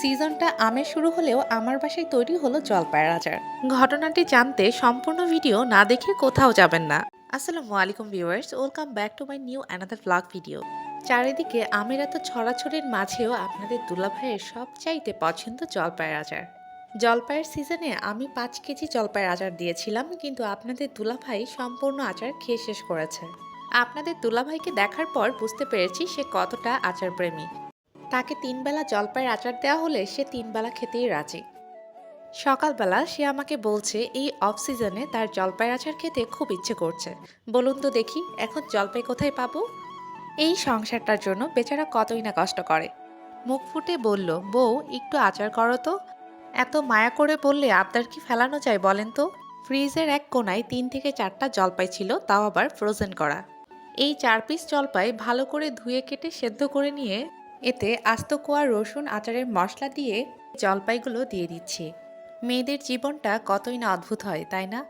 সিজনটা আমের শুরু হলেও আমার বাসায় তৈরি হলো জলপাইয়ের আচার ঘটনাটি জানতে সম্পূর্ণ ভিডিও না দেখে কোথাও যাবেন না। আসসালামু আলাইকুম viewers, welcome back to my new another blog video. চারিদিকে আমের এত ছড়াছড়ির মাঝেও আপনাদের দুলাভাইয়ের সবচাইতে পছন্দ জলপাইয়ের আচার জলপাইয়ের সিজনে আমি পাঁচ কেজি জলপাইয়ের আচার দিয়েছিলাম, কিন্তু আপনাদের দুলাভাই সম্পূর্ণ আচার খেয়ে শেষ করেছে। আপনাদের দুলাভাইকে দেখার পর বুঝতে পেরেছি সে কতটা আচার প্রেমী তাকে তিনবেলা জলপাইয়ের আচার দেওয়া হলে সে তিনবেলা খেতেই রাজি। সকালবেলা সে আমাকে বলছে, এই অফ সিজনে তার জলপাইয়ের আচার খেতে খুব ইচ্ছে করছে। বলুন তো দেখি, এখন জলপাই কোথায় পাবো? এই সংসারটার জন্য বেচারা কতই না কষ্ট করে। মুখ ফুটে বলল, বউ, একটু আচার করো তো। এত মায়া করে বললে আবদার কি ফেলানো যায় বলেন তো? ফ্রিজের এক কোনায় তিন থেকে চারটা জলপাই ছিল, তাও আবার ফ্রোজেন করা। এই চার পিস জলপাই ভালো করে ধুয়ে কেটে সেদ্ধ করে নিয়ে এতে আস্ত কোয়া রসুন আচারের মশলা দিয়ে জলপাইগুলো দিয়ে দিচ্ছি। মেয়েদের জীবনটা কতই না অদ্ভুত হয়, তাই না?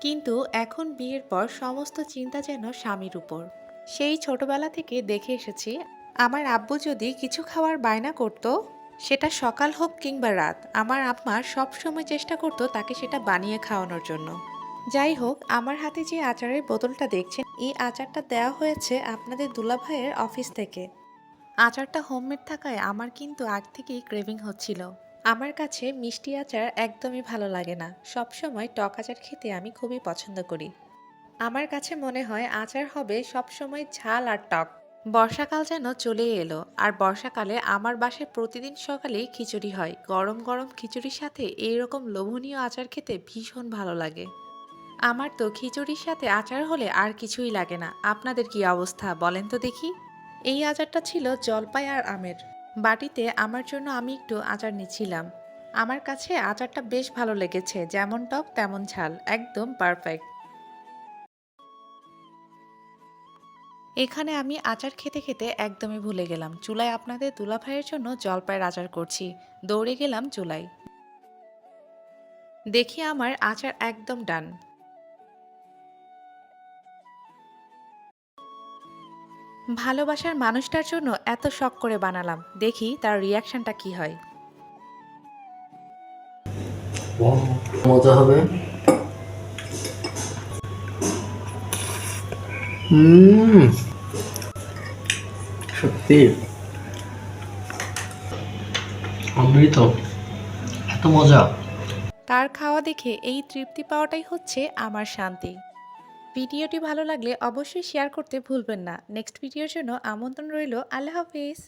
কিন্তু এখন বিয়ের পর সমস্ত চিন্তা যেন স্বামীর উপর। সেই ছোটবেলা থেকে দেখে এসেছি, আমার আব্বু যদি কিছু খাওয়ার বায়না করত, সেটা সকাল হোক কিংবা রাত, আমার আম্মা সবসময় চেষ্টা করতো তাকে সেটা বানিয়ে খাওয়ানোর জন্য। যাই হোক, আমার হাতে যে আচারের বোতলটা দেখছেন, এই আচারটা দেওয়া হয়েছে আপনাদের দুলাভাইয়ের অফিস থেকে। আচারটা হোমমেড থাকায় আমার কিন্তু আগ থেকেই ক্রেভিং হচ্ছিল। আমার কাছে মিষ্টি আচার একদমই ভালো লাগে না। সবসময় টক আচার খেতে আমি খুবই পছন্দ করি। আমার কাছে মনে হয় আচার হবে সবসময় ঝাল আর টক। বর্ষাকাল যেন চলে এলো, আর বর্ষাকালে আমার বাসায় প্রতিদিন সকালেই খিচুড়ি হয়। গরম গরম খিচুড়ির সাথে এইরকম লোভনীয় আচার খেতে ভীষণ ভালো লাগে। আমার তো খিচুড়ির সাথে আচার হলে আর কিছুই লাগে না। আপনাদের কি অবস্থা বলেন তো দেখি। এই আচারটা ছিল জলপাই আর আমের। বাটিতে আমার জন্য আমি একটু আচার নিচ্ছিলাম। আমার কাছে আচারটা বেশ ভালো লেগেছে, যেমন টক তেমন ঝাল, একদম পারফেক্ট এখানে আমি আচার খেতে খেতে একদমই ভুলে গেলাম। চুলায় আপনাদের দুলাভাইয়ের জন্য জলপাইয়ের আচার করছি। দৌড়ে গেলাম চুলায়। দেখি আমার আচার একদম ডান। ভালোবাসার মানুষটার জন্য এত শখ করে বানালাম। দেখি তার রিয়াকশনটা কি হয়। মজা হবে। সত্যি। অমৃত এত মজা। তার খাওয়া দেখে এই তৃপ্তি পাওয়াটাই হচ্ছে আমার শান্তি। ভিডিওটি ভালো লাগলে অবশ্যই শেয়ার করতে ভুলবেন না। নেক্সট ভিডিওর জন্য আমন্ত্রণ রইল। আল্লাহ হাফিজ।